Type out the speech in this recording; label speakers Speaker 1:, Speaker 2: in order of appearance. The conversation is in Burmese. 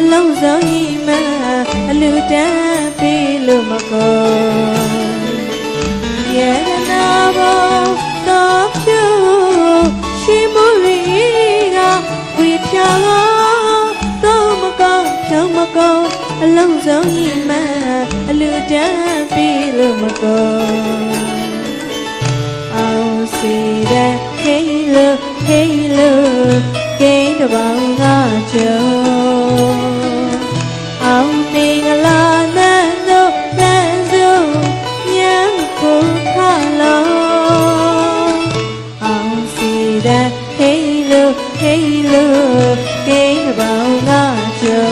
Speaker 1: ပြာဆောင်ဝေးကြသောစပူလေးရတောင်ကျော်စွတ်တုံးနေဖုံမောင်းဒီပြာဆောင်ဝေးကြသောရေနာဘောသောကျိုးရွှေမရီကဝေပြာသောသောမကုန်းချုံမကုန်းအလုံးစုံဤမှအလူတန်းပေးလို့မကုန်ရေနာဘောသောကျိုးရွှေမရီကဝေပြာသောသောမကုန်းချုံမကုန်းအလုံးစုံဤမှအလူတန်းပေးလို့မကုန်အောင်စီတဲ့ Hey look Hey look ကိန်းတ တဲ့ Hey look Hey look ကိန်းတစ်ပေါင်းကကြုံ